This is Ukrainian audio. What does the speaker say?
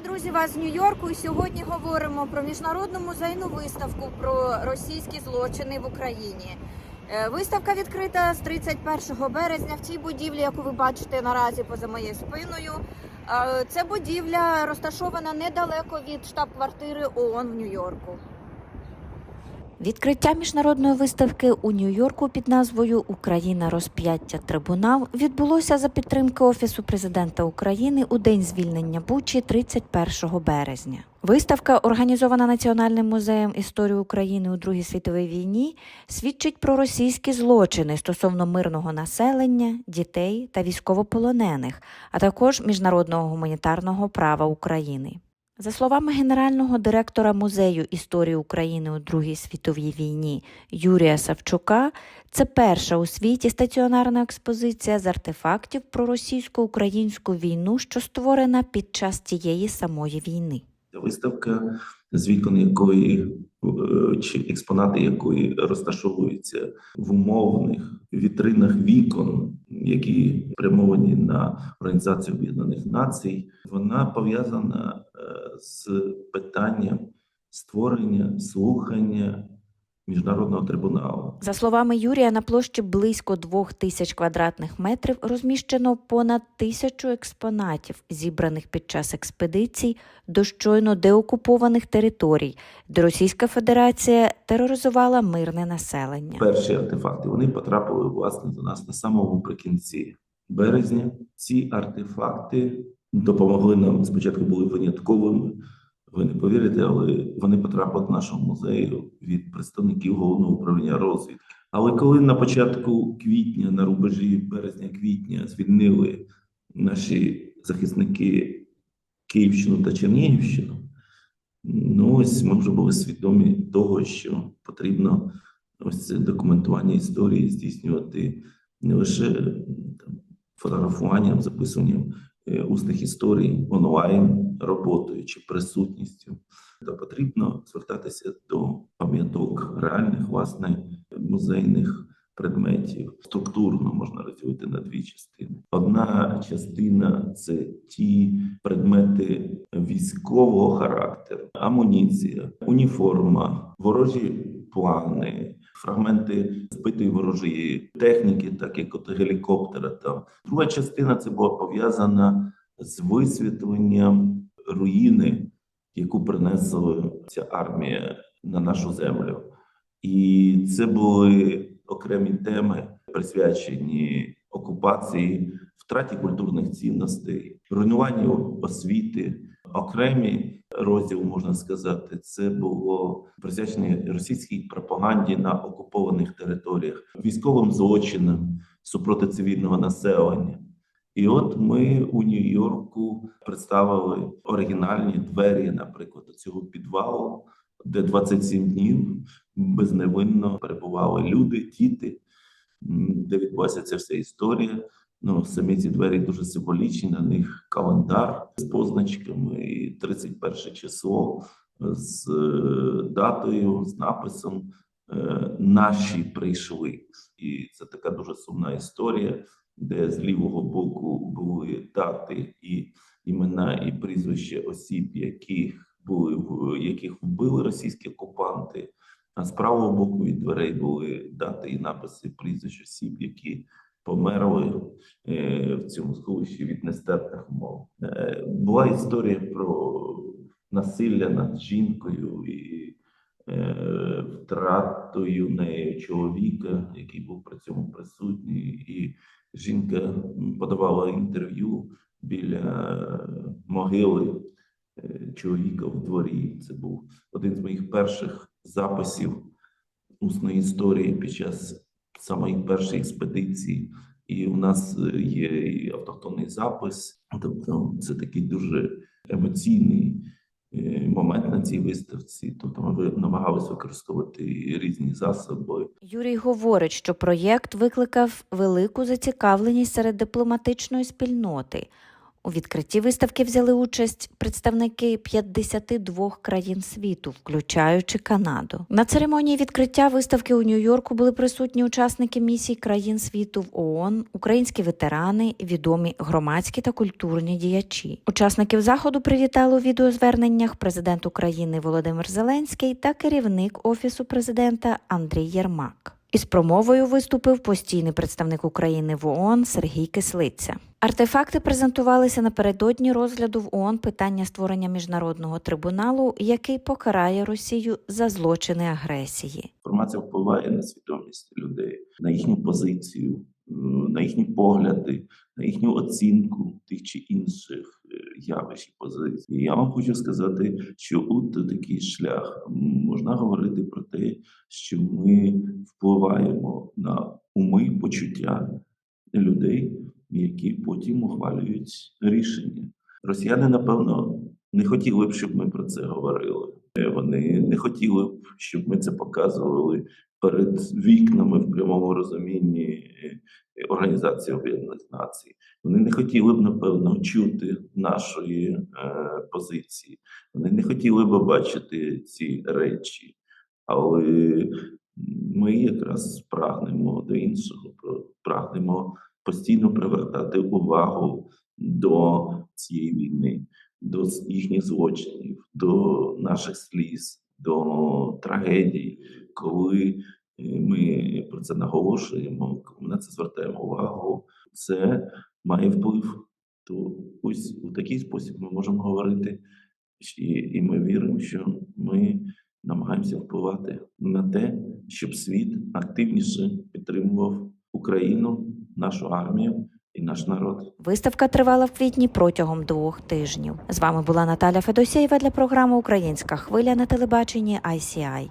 друзі, вас з Нью-Йорку. І сьогодні говоримо про міжнародну музейну виставку про російські злочини в Україні. Е, Виставка відкрита з 31 березня в тій будівлі, яку ви бачите наразі поза моєю спиною. Е, Це будівля розташована недалеко від штаб-квартири ООН в Нью-Йорку. Відкриття міжнародної виставки у Нью-Йорку під назвою Україна розп'яття трибунал відбулося за підтримки Офісу президента України у день звільнення Бучі 31 березня. Виставка, організована Національним музеєм історії України у Другій світовій війні, свідчить про російські злочини стосовно мирного населення, дітей та військовополонених, а також міжнародного гуманітарного права України. За словами генерального директора музею історії України у Другій світовій війні Юрія Савчука, це перша у світі стаціонарна експозиція з артефактів про російсько-українську війну, що створена під час тієї самої війни. Виставка, з якої чи експонати якої розташовуються в умовних вітринах вікон, які спрямовані на Організацію Об'єднаних Націй, вона пов'язана е, з питанням створення слухання міжнародного трибуналу. За словами Юрія, на площі близько двох тисяч квадратних метрів розміщено понад тисячу експонатів, зібраних під час експедицій до щойно деокупованих територій, де Російська Федерація тероризувала мирне населення. Перші артефакти вони потрапили власне до нас на самому прикінці березня. Ці артефакти допомогли нам спочатку були винятковими. Ви не повірите, але вони потрапили до нашого музею від представників головного управління розвідки. Але коли на початку квітня, на рубежі березня-квітня, звільнили наші захисники Київщину та Чернігівщину, ну ось ми вже були свідомі того, що потрібно ось це документування історії здійснювати не лише там, фотографуванням, записуванням усних історій онлайн роботою чи присутністю, то потрібно звертатися до пам'яток реальних власне музейних предметів. Структурно можна розділити на дві частини. Одна частина це ті предмети військового характеру, амуніція, уніформа, ворожі плани. Фрагменти збитої ворожої техніки, так як от гелікоптера. Там друга частина це була пов'язана з висвітленням руїни, яку принесла ця армія на нашу землю. І це були окремі теми, присвячені окупації, втраті культурних цінностей, руйнуванню освіти. Окремі розділ можна сказати, це було присвячене російській пропаганді на окупованих територіях, військовим злочинам супроти цивільного населення. І от ми у Нью-Йорку представили оригінальні двері, наприклад, цього підвалу, де 27 днів безневинно перебували люди, діти, де відбулася ця вся історія. Ну, самі ці двері дуже символічні. На них календар з позначками, і 31 число з е, датою, з написом е, Наші прийшли. І це така дуже сумна історія де з лівого боку були дати і імена і прізвища осіб, яких були в- яких вбили російські окупанти. А з правого боку від дверей були дати і написи прізвищ осіб, які померли е, в цьому сховищі від нестерпних умов. Е, була історія про насилля над жінкою і е, втратою нею чоловіка, який був при цьому присутній, і жінка подавала інтерв'ю біля могили чоловіка в дворі. Це був один з моїх перших записів усної історії під час самої першої експедиції. І у нас е, є і автохтонний запис, тобто це такий дуже емоційний е, момент на цій виставці. Тобто ми намагалися використовувати різні засоби Юрій говорить, що проєкт викликав велику зацікавленість серед дипломатичної спільноти. У відкритті виставки взяли участь представники 52 країн світу, включаючи Канаду. На церемонії відкриття виставки у Нью-Йорку були присутні учасники місій країн світу в ООН, українські ветерани, відомі громадські та культурні діячі. Учасників заходу привітали у відеозверненнях президент України Володимир Зеленський та керівник офісу президента Андрій Єрмак. Із промовою виступив постійний представник України в ООН Сергій Кислиця. Артефакти презентувалися напередодні розгляду в ООН питання створення міжнародного трибуналу, який покарає Росію за злочини агресії. Інформація впливає на свідомість людей, на їхню позицію, на їхні погляди, на їхню оцінку тих чи інших явищ і позицій. Я вам хочу сказати, що от такий шлях можна говорити про те, що ми впливаємо на уми, почуття людей, які потім ухвалюють рішення. Росіяни, напевно, не хотіли б, щоб ми про це говорили. Вони не хотіли б, щоб ми це показували перед вікнами в прямому розумінні Організації Об'єднаних Націй. Вони не хотіли б, напевно, чути нашої е, позиції. Вони не хотіли б бачити ці речі. Але ми якраз прагнемо до іншого, прагнемо постійно привертати увагу до цієї війни, до їхніх злочинів, до наших сліз, до трагедій, коли ми про це наголошуємо, на це звертаємо увагу, це має вплив. То ось у такий спосіб ми можемо говорити, і, і ми віримо, що ми намагаємося впливати на те, щоб світ активніше підтримував Україну, нашу армію і наш народ. Виставка тривала в квітні протягом двох тижнів. З вами була Наталя Федосєєва для програми Українська хвиля на телебаченні ICI.